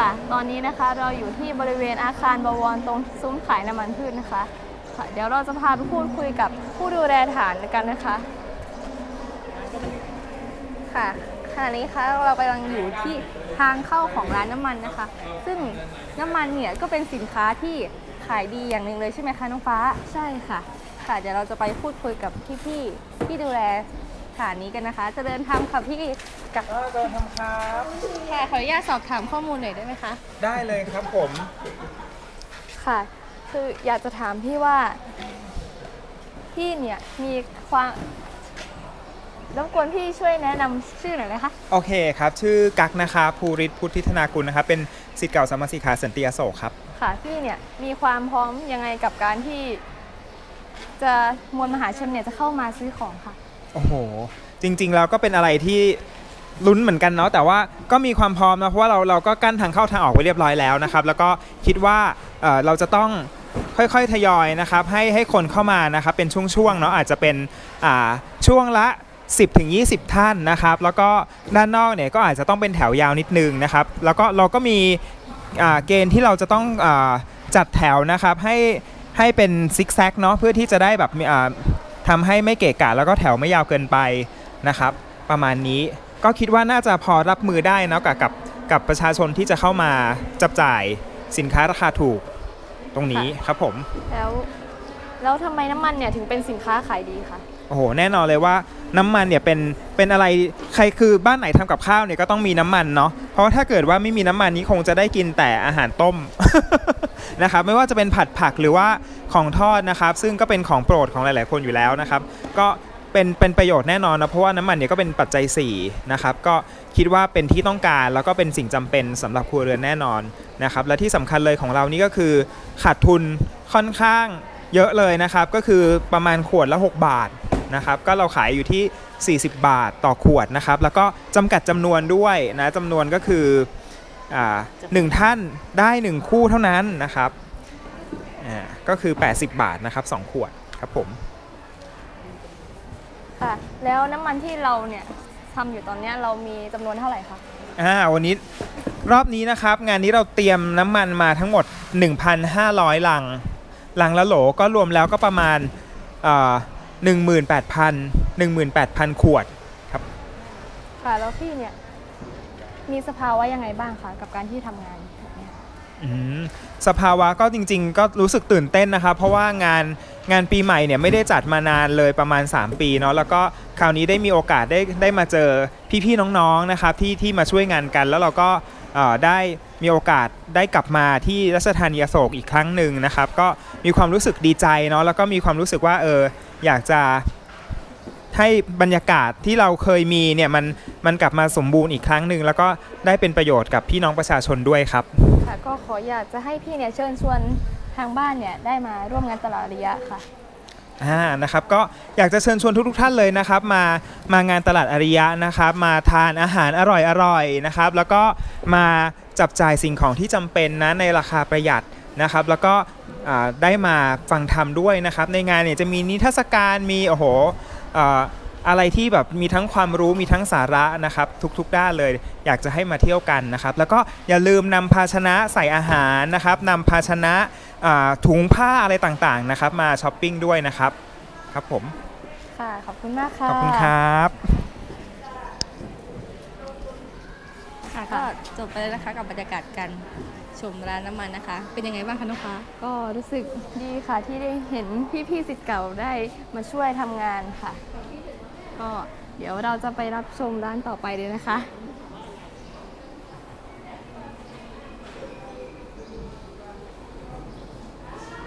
ค่ะ ตอนนี้นะคะเราอยู่ที่บริเวณอาคารบวรตรงซุ้มขายน้ำมันพืชนะคะค่ะเดี๋ยวเราจะพาไปพูดคุยกับผู้ดูแลฐานกันนะคะ ค่ะขณะนี้คะเรากำลังอยู่ที่ทางเข้าของร้านน้ำมันนะคะ ซึ่งน้ำมันเนี่ยก็เป็นสินค้าที่ขายดีอย่างหนึ่งเลยใช่ไหมคะน้องฟ้า ใช่ค่ะ ค่ะเดี๋ยวเราจะไปพูดคุยกับพี่ๆที่ดูแล ฐานนี้กันนะคะ จะเดินทางค่ะพี่กับเออเดินทำครับ ค่ะขออนุญาตสอบถามข้อมูลหน่อยได้ไหมคะ ได้เลยครับผม ค่ะ คืออยากจะถามพี่ว่า พี่เนี่ยมีความรบกวนพี่ช่วยแนะนำชื่อหน่อยนะคะ โอเคครับ ชื่อกักนะครับภูริศพุทธิธนากุลนะครับ เป็นศิษย์เก่าสามัคคีขาสันติอโศกครับ ค่ะ พี่เนี่ยมีความพร้อมยังไงกับการที่ จะมวลมหาชนเนี่ยจะเข้ามาซื้อของค่ะ โอ้โห จริง ๆ แล้วก็เป็นอะไรที่ลุ้นเหมือนกันเนาะแต่ว่าก็มีความพร้อมนะเพราะว่าเราเราก็กั้นทางเข้าทางออกไว้เรียบร้อยแล้วนะครับ แล้วก็คิดว่าเอ่อเราจะต้องค่อยๆทยอยนะครับให้ให้คนเข้ามานะครับเป็นช่วงๆเนาะอาจจะเป็นอ่าช่วงละ 10ถึง20 ท่านนะครับ แล้วก็ด้านนอกเนี่ยก็อาจจะต้องเป็นแถวยาวนิดนึงนะครับ แล้วก็เราก็มีอ่าเกณฑ์ที่เราจะต้องอาจัดแถวนะครับให้ให้เป็นซิกแซกเนาะเพื่อที่จะได้แบบมีอ่า ทำให้ไม่เกะกะแล้วก็แถวไม่ยาวเกินไปนะครับ ประมาณนี้ก็คิดว่าน่าจะพอรับมือได้นะกับกับกับประชาชนที่จะเข้ามาจับจ่ายสินค้าราคาถูกตรงนี้ครับผม แล้วแล้วทำไมน้ำมันเนี่ยถึงเป็นสินค้าขายดีคะโอ้โหแน่นอนเลยว่าน้ำมันเนี่ยเป็นเป็นอะไรใครคือบ้านไหนทำกับข้าวเนี่ยก็ต้องมีน้ำมันเนาะเพราะว่าถ้าเกิดว่าไม่มีน้ำมันนี้คงจะได้กินแต่อาหารต้ม นะครับไม่ว่าจะเป็นผัดผักหรือว่าของทอดนะครับ ซึ่งก็เป็นของโปรดของหลาย ๆ คนอยู่แล้วนะครับ ก็เป็นเป็นประโยชน์แน่นอนนะเพราะว่าน้ำมันเนี่ยก็เป็นปัจจัย4นะครับก็คิดว่าเป็นที่ต้องการแล้วก็เป็นสิ่งจำเป็นสำหรับครัวเรือนแน่นอนนะครับและที่สำคัญเลยของเรานี่ก็คือขาดทุนค่อนข้างเยอะเลยนะครับ ก็คือประมาณขวดละ 6 บาทนะครับก็เราขายอยู่ที่ 40 บาทต่อขวดนะครับแล้วก็จำกัดจำนวนด้วยนะจำนวนก็คือ หนึ่งท่านได้1คู่เท่านั้นนะครับอ่าก็คือ 80 บาทนะครับสองขวดครับผมค่ะแล้วน้ำมันที่เราเนี่ยทำอยู่ตอนเนี้ยเรามีจำนวนเท่าไหร่คะอ่าวันนี้รอบนี้นะครับ งานนี้เราเตรียมน้ำมันมาทั้งหมด 1,500 ลัง ลังละโหลก็รวมแล้วก็ประมาณหนึ่งหมื่นแปดพันหนึ่งหมื่นแปดพันขวดค่ะแล้วพี่เนี่ย มีสภาวะยังไงบ้างคะกับการที่ทำงานแบบเนี้ย สภาวะก็จริง ๆ ก็รู้สึกตื่นเต้นนะครับ เพราะว่างานงานปีใหม่เนี่ยไม่ได้จัดมานานเลยประมาณ 3 ปีเนาะแล้วก็คราวนี้ได้มีโอกาสได้ได้มาเจอพี่ๆน้องๆนะครับที่ที่มาช่วยงานกัน แล้วเราก็เอ่อได้มีโอกาสได้กลับมาที่รัชธานีอโศกอีกครั้งหนึ่งนะครับ ก็มีความรู้สึกดีใจเนาะแล้วก็มีความรู้สึกว่าเอออยากจะ ให้บรรยากาศที่เราเคยมีเนี่ยมันมันกลับมาสมบูรณ์อีกครั้งหนึ่งแล้วก็ได้เป็นประโยชน์กับพี่น้องประชาชนด้วยครับ ค่ะก็ขออยากจะให้พี่เนี่ยเชิญชวนทางบ้านเนี่ยได้มาร่วมงานตลาดระยะค่ะ อ่านะครับก็อยากจะเชิญชวนทุกๆท่านเลยนะครับ มามางานตลาดอาริยะนะครับ มาทานอาหารอร่อยๆนะครับ แล้วก็มาจับจ่ายสิ่งของที่จำเป็นนะในราคาประหยัดนะครับ แล้วก็อ่าได้มาฟังธรรมด้วยนะครับ ในงานเนี่ยจะมีนิทรรศการมีโอ้โห อ่าอะไรที่แบบมีทั้งความรู้มีทั้งสาระนะครับ ทุกๆด้านเลย อยากจะให้มาเที่ยวกันนะครับ แล้วก็อย่าลืมนำภาชนะใส่อาหารนะครับนำภาชนะอ่าถุงผ้าอะไรต่างๆนะครับ มาช้อปปิ้งด้วยนะครับครับผมค่ะขอบคุณมากค่ะขอบคุณครับค่ะก็จบไปแล้วนะคะกับบรรยากาศการ ชมร้านน้ำมันนะคะ เป็นยังไงบ้างคะน้องฟ้า ก็รู้สึกดีค่ะที่ได้เห็นพี่ๆสิทธิ์เก่าได้มาช่วยทำงานค่ะ ก็เดี๋ยวเราจะไปรับชมร้านต่อไปเลยนะคะ